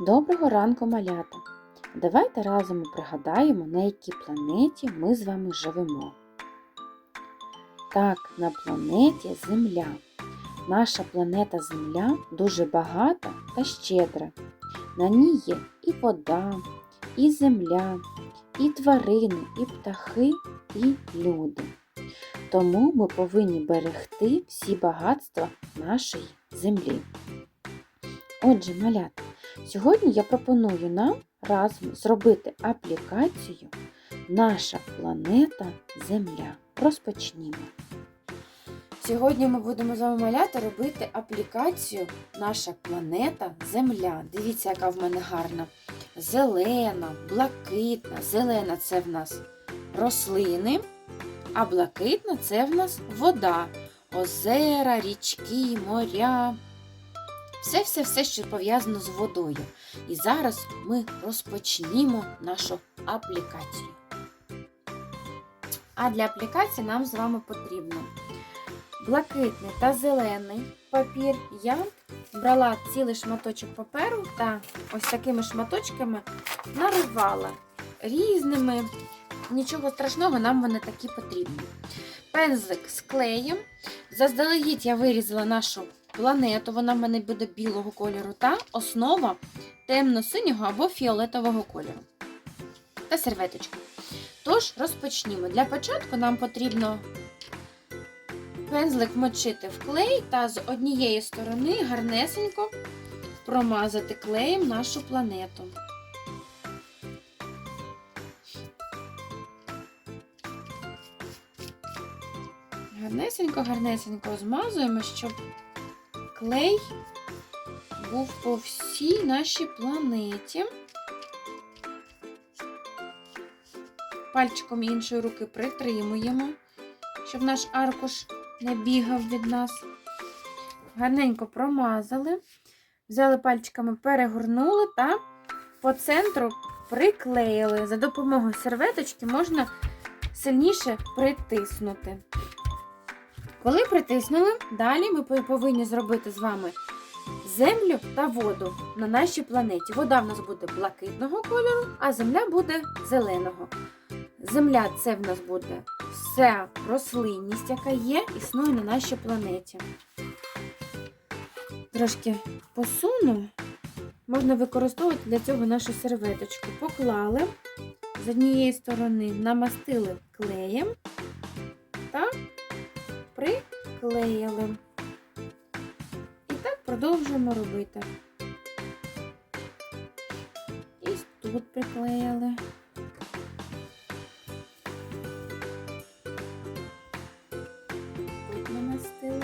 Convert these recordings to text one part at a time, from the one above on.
Доброго ранку, малята! Давайте разом пригадаємо, на якій планеті ми з вами живемо. Так, на планеті Земля. Наша планета Земля дуже багата та щедра. На ній є і вода, і земля, і тварини, і птахи, і люди. Тому ми повинні берегти всі багатства нашої землі. Отже, малята, сьогодні я пропоную нам разом зробити аплікацію Наша планета Земля. Розпочнімо. Сьогодні ми будемо з вами малята робити аплікацію Наша планета Земля. Дивіться, яка в мене гарна. Зелена, блакитна. Зелена це в нас рослини, а блакитна це в нас вода, озера, річки, моря. Все-все-все, що пов'язано з водою. І зараз ми розпочнімо нашу аплікацію. А для аплікації нам з вами потрібно блакитний та зелений папір. Я брала цілий шматочок паперу та ось такими шматочками наривала різними. Нічого страшного, нам вони такі потрібні. Пензлик з клеєм. Заздалегідь я вирізала нашу планету, вона в мене буде білого кольору, та основа темно-синього або фіолетового кольору. Та серветочка. Тож, розпочнімо. Для початку нам потрібно пензлик мочити в клей та з однієї сторони гарнесенько промазати клеєм нашу планету. Гарнесенько-гарнесенько змазуємо, щоб клей був по всій нашій планеті. Пальчиком іншої руки притримуємо, щоб наш аркуш не бігав від нас. Гарненько промазали, взяли пальчиками, перегорнули та по центру приклеїли. За допомогою серветочки можна сильніше притиснути. Коли притиснули, далі ми повинні зробити з вами землю та воду на нашій планеті. Вода в нас буде блакитного кольору, а земля буде зеленого. Земля це в нас буде вся рослинність, яка є, існує на нашій планеті. Трошки посуну, можна використовувати для цього нашу серветочку. Поклали з однієї сторони намастили клеєм та приклеїли. І так продовжуємо робити. І тут приклеїли. Тут намастили,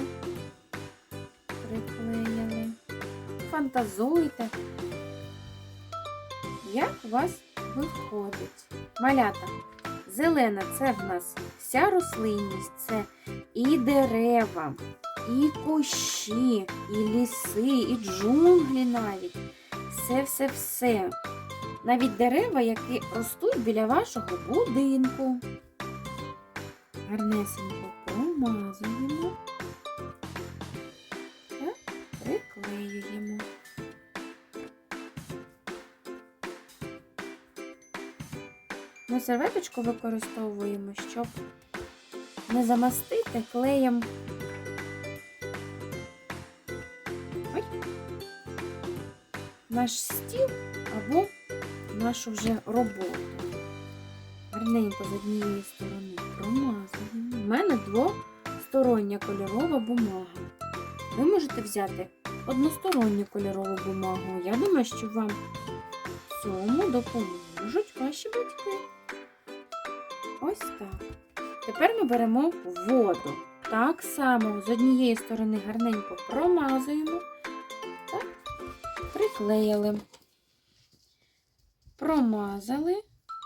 приклеїли. Фантазуйте, як у вас виходить. Малята. Зелена це в нас вся рослинність, це і дерева, і кущі, і ліси, і джунглі навіть. Все-все-все. Навіть дерева, які ростуть біля вашого будинку. Гарнесенько промазуємо та приклеюємо. Ми серветочку використовуємо, щоб не замастити клеєм Ой. наш стіл або нашу вже роботу. Гарненько з однієї сторони промазуємо. У мене двостороння кольорова бумага. Ви можете взяти односторонню кольорову бумагу. Я думаю, що вам в цьому допоможуть ваші батьки. Ось так. Тепер ми беремо воду. Так само з однієї сторони гарненько промазуємо та приклеїли. Промазали,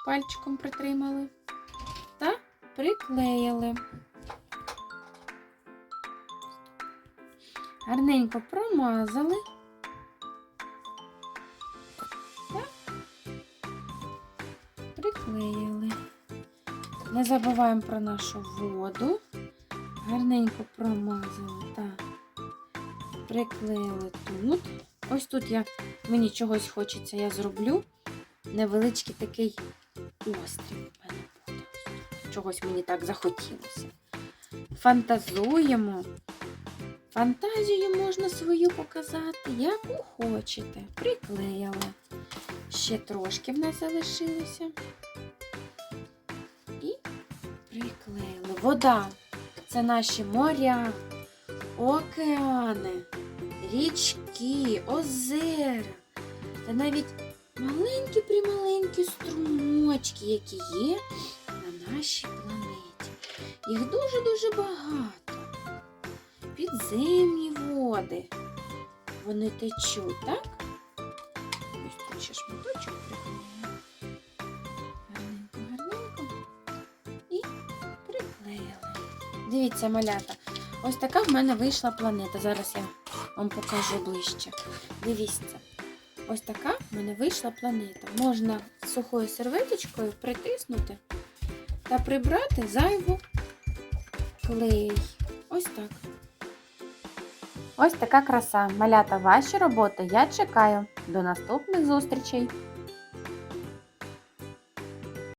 пальчиком притримали та приклеїли. Гарненько промазали. Не забуваємо про нашу воду. Гарненько промазали та приклеїли тут. Ось тут я, мені чогось хочеться, я зроблю невеличкий такий острів. Чогось мені так захотілося. Фантазуємо. Фантазію можна свою показати, яку хочете. Приклеїла. Ще трошки в нас залишилося. І приклеїли. Вода. Це наші моря, океани, річки, озера. Та навіть маленькі-прималенькі струмочки, які є на нашій планеті. Їх дуже-дуже багато. Підземні води. Вони течуть, так? Дивіться, малята, ось така в мене вийшла планета. Зараз я вам покажу ближче. Дивіться. Ось така в мене вийшла планета. Можна сухою серветочкою притиснути та прибрати зайву клей. Ось так. Ось така краса. Малята, ваші роботи я чекаю. До наступних зустрічей!